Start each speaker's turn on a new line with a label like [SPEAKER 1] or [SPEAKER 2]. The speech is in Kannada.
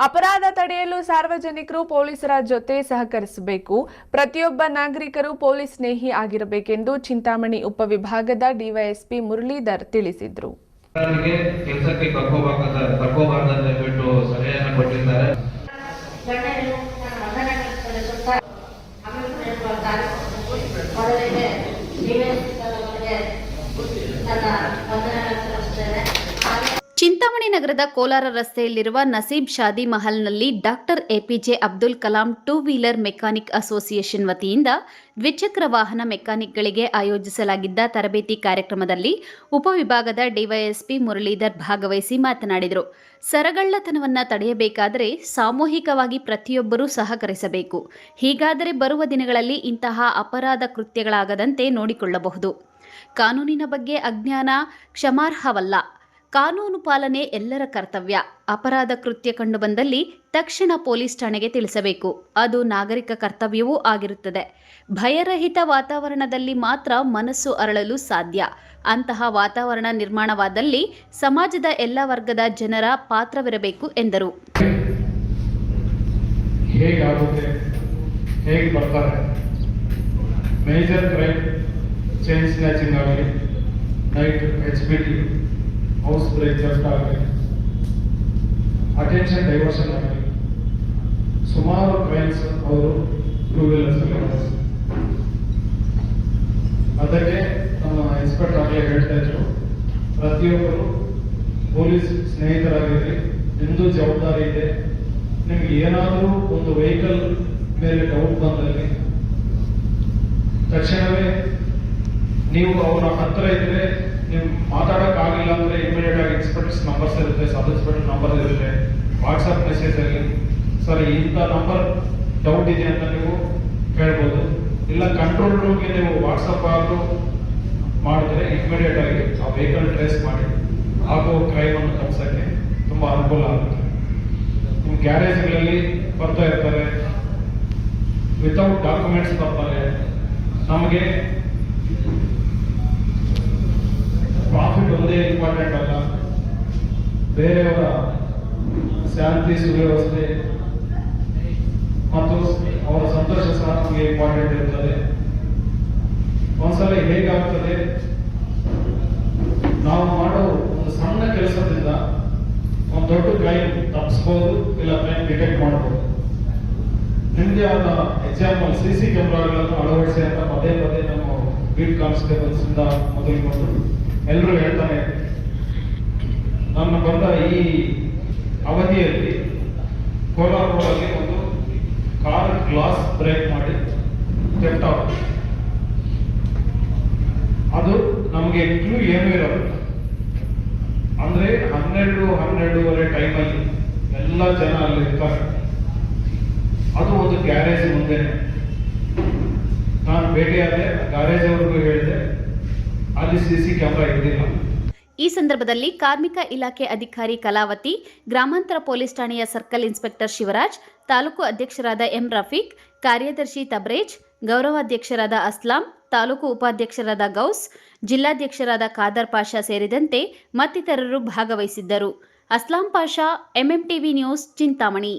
[SPEAKER 1] ಅಪರಾಧ ತಡೆಯಲು ಸಾರ್ವಜನಿಕರು ಪೊಲೀಸರ ಜೊತೆ ಸಹಕರಿಸಬೇಕು. ಪ್ರತಿಯೊಬ್ಬ ನಾಗರಿಕರು ಪೊಲೀಸ್ ಸ್ನೇಹಿ ಆಗಿರಬೇಕೆಂದು ಚಿಂತಾಮಣಿ ಉಪವಿಭಾಗದ ಡಿವೈಎಸ್ಪಿ ಮುರಳೀಧರ್ ತಿಳಿಸಿದರು.
[SPEAKER 2] ಕೆಲಸಕ್ಕೆ ಕೊಟ್ಟಿದ್ದಾರೆ.
[SPEAKER 3] ಆಮೇಲೆ ಮೊದಲಿಗೆ ನೀವೇ ಅವರಿಗೆ ನನ್ನ ವಂದನೆ ಸಲ್ಲಿಸುತ್ತೇನೆ ಹಾಗೆ
[SPEAKER 4] ಚಿಂತಾಮಣಿ ನಗರದ ಕೋಲಾರ ರಸ್ತೆಯಲ್ಲಿರುವ Naseeb Shadi ಮಹಲ್ನಲ್ಲಿ doctor APJ Abdul Kalam two wheeler mechanic association ವತಿಯಿಂದ ದ್ವಿಚಕ್ರ ವಾಹನ ಮೆಕ್ಯಾನಿಕ್ಗಳಿಗೆ ಆಯೋಜಿಸಲಾಗಿದ್ದ ತರಬೇತಿ ಕಾರ್ಯಕ್ರಮದಲ್ಲಿ ಉಪವಿಭಾಗದ ಡಿವೈಎಸ್ಪಿ ಮುರಳೀಧರ್ ಭಾಗವಹಿಸಿ ಮಾತನಾಡಿದರು. ಸರಗಳ್ಳತನವನ್ನು ತಡೆಯಬೇಕಾದರೆ ಸಾಮೂಹಿಕವಾಗಿ ಪ್ರತಿಯೊಬ್ಬರೂ ಸಹಕರಿಸಬೇಕು. ಹೀಗಾದರೆ ಬರುವ ದಿನಗಳಲ್ಲಿ ಇಂತಹ ಅಪರಾಧ ಕೃತ್ಯಗಳಾಗದಂತೆ ನೋಡಿಕೊಳ್ಳಬಹುದು. ಕಾನೂನಿನ ಬಗ್ಗೆ ಅಜ್ಞಾನ ಕ್ಷಮಾರ್ಹವಲ್ಲ. ಕಾನೂನು ಪಾಲನೆ ಎಲ್ಲರ ಕರ್ತವ್ಯ. ಅಪರಾಧ ಕೃತ್ಯ ಕಂಡುಬಂದಲ್ಲಿ ತಕ್ಷಣ ಪೊಲೀಸ್ ಠಾಣೆಗೆ ತಿಳಿಸಬೇಕು. ಅದು ನಾಗರಿಕ ಕರ್ತವ್ಯವೂ ಆಗಿರುತ್ತದೆ. ಭಯರಹಿತ ವಾತಾವರಣದಲ್ಲಿ ಮಾತ್ರ ಮನಸ್ಸು ಅರಳಲು ಸಾಧ್ಯ. ಅಂತಹ ವಾತಾವರಣ ನಿರ್ಮಾಣವಾದಲ್ಲಿ ಸಮಾಜದ ಎಲ್ಲ ವರ್ಗದ ಜನರ ಪಾತ್ರವಿರಬೇಕು ಎಂದರು.
[SPEAKER 5] ಎಚ್ ಹೌಸ್ ಬ್ರೇಕ್ ಜಸ್ಟ್ ಆಗಲಿ ಅಟೆನ್ಷನ್ ಡೈವರ್ಷನ್ ಆಗಲಿ, ಸುಮಾರು ಕ್ರೈಮ್ಸ್ ಅವರು ಟೂ ವೀಲರ್ಸ್ ಅದಕ್ಕೆ ನಮ್ಮ ಇನ್ಸ್ಪೆಕ್ಟರ್ ಆಗಲೇ ಹೇಳ್ತಾ ಇದ್ರು, ಪ್ರತಿಯೊಬ್ಬರು ಪೊಲೀಸ್ ಸ್ನೇಹಿತರಾಗಿರಲಿ ನಿಮ್ಮದು ಜವಾಬ್ದಾರಿ ಇದೆ, ನಿಮ್ಗೆ ಏನಾದರೂ ಒಂದು ವೆಹಿಕಲ್ ಮೇಲೆ ಡೌಟ್ ಬಂದಲ್ಲಿ, ತಕ್ಷಣವೇ ನೀವು ಅವರ ಹತ್ರ ಇದ್ರೆ ನೀವು ಮಾತಾಡಕ್ ಆಗಿಲ್ಲ ಅಂದ್ರೆ ಇಮಿಡಿಯೇಟ್ ಆಗಿ ಎಕ್ಸ್ಪರ್ಟ್ಸ್ ನಂಬರ್ಸ್ ಇರುತ್ತೆ ಸಬ್ ಇನ್ಸ್ಪೆಕ್ಟರ್ ನಂಬರ್ ಇರುತ್ತೆ ವಾಟ್ಸಪ್ ಮೆಸೇಜ್ ಅಲ್ಲಿ. ಸರ್, ಇಂಥ ನಂಬರ್ ಡೌಟ್ ಇದೆ ಅಂತ ನೀವು ಕೇಳ್ಬೋದು. ಇಲ್ಲ ಕಂಟ್ರೋಲ್ ರೂಮ್ಗೆ ನೀವು ವಾಟ್ಸಪ್ ಆದರೂ ಮಾಡಿದ್ರೆ ಇಮಿಡಿಯೇಟ್ ಆಗಿ ಆ ವೆಹಿಕಲ್ ಟ್ರೇಸ್ ಮಾಡಿ. ಆಗೋ ಕ್ರೈಮ್ ಅನ್ನು ತಪ್ಪಿಸಕ್ಕೆ ತುಂಬಾ ಅನುಕೂಲ ಆಗುತ್ತೆ. ನಿಮ್ಮ ಗ್ಯಾರೇಜ್ಗಳಲ್ಲಿ ಬರ್ತಾ ಇರ್ತಾರೆ. ವಿತೌಟ್ ಡಾಕ್ಯುಮೆಂಟ್ಸ್ ಬರ್ತಾರೆ. ನಮಗೆ ಇಂಪಾರ್ಟೆಂಟ್ ಅಲ್ಲ ಬೇರೆಯವರ ಶಾಂತಿ, ಸುವ್ಯವಸ್ಥೆ ಮತ್ತು ಅವರ ಸಂತೋಷ ಸಹ ನಮಗೆ ಇಂಪಾರ್ಟೆಂಟ್ ಇರುತ್ತದೆ ಒಂದ್ಸಲ ಹೇಗಾಗ್ತದೆ? ನಾವು ಮಾಡೋ ಒಂದು ಸಣ್ಣ ಕೆಲಸದಿಂದ ಒಂದು ದೊಡ್ಡ ಕ್ರೈಮ್ ತಪ್ಪಿಸ್ಬೋದು ಇಲ್ಲ ಕ್ರೈಮ್ ಡಿಟೆಕ್ಟ್ ಮಾಡ್ಬೋದು. ನಿಮ್ಗೆ ಆದ ಎಕ್ಸಾಂಪಲ್ ಸಿ ಸಿ ಕ್ಯಾಮ್ರಾಗಳನ್ನು ಅಳವಡಿಸಿ ಅಂತ ಪದೇ ಪದೇ ನಮ್ಮ ಬೀಟ್ ಕಾನ್ಸ್ಟೇಬಲ್ಸ್ ಇಂದ ಮೊದಲುಕೊಂಡು ಎಲ್ಲರೂ ಹೇಳ್ತಾನೆ ಇರ್ತಾರೆ. ನನ್ನ ಬಂದ ಈ ಅವಧಿಯಲ್ಲಿ ಕೋಲಾರದಲ್ಲಿ ಒಂದು ಕಾರ್ ಗ್ಲಾಸ್ ಬ್ರೇಕ್ ಮಾಡಿ ಕೆಟ್ಟ ಅದು ನಮಗೆ ಕ್ಲೂ ಏನೂ ಇರಲ್ಲ. ಅಂದ್ರೆ ಹನ್ನೆರಡು, ಹನ್ನೆರಡೂವರೆ ಟೈಮಲ್ಲಿ ಎಲ್ಲ ಜನ ಅಲ್ಲಿ ಇರ್ತಾರೆ. ಅದು ಒಂದು ಗ್ಯಾರೇಜ್ ಮುಂದೆ. ನಾನು ಭೇಟಿಯಾದೆ, ಗ್ಯಾರೇಜ್ ಅವ್ರಿಗೂ ಹೇಳಿದೆ, ಅಲ್ಲಿ ಸಿ ಸಿ ಕ್ಯಾಮ್ರಾ ಇದ್ದಿಲ್ಲ
[SPEAKER 4] ಈ ಸಂದರ್ಭದಲ್ಲಿ ಕಾರ್ಮಿಕ ಇಲಾಖೆ ಅಧಿಕಾರಿ ಕಲಾವತಿ, ಗ್ರಾಮಾಂತರ ಪೊಲೀಸ್ ಠಾಣೆಯ ಸರ್ಕಲ್ ಇನ್ಸ್ಪೆಕ್ಟರ್ ಶಿವರಾಜ್, ತಾಲೂಕು ಅಧ್ಯಕ್ಷರಾದ ಎಂ ರಫೀಕ್, ಕಾರ್ಯದರ್ಶಿ ತಬ್ರೇಜ್, ಗೌರವಾಧ್ಯಕ್ಷರಾದ ಅಸ್ಲಾಂ, ತಾಲೂಕು ಉಪಾಧ್ಯಕ್ಷರಾದ ಗೌಸ್, ಜಿಲ್ಲಾಧ್ಯಕ್ಷರಾದ ಖಾದರ್ ಪಾಷಾ ಸೇರಿದಂತೆ ಮತ್ತಿತರರು ಭಾಗವಹಿಸಿದ್ದರು. Aslam Pasha, MMTV news, Chintamani.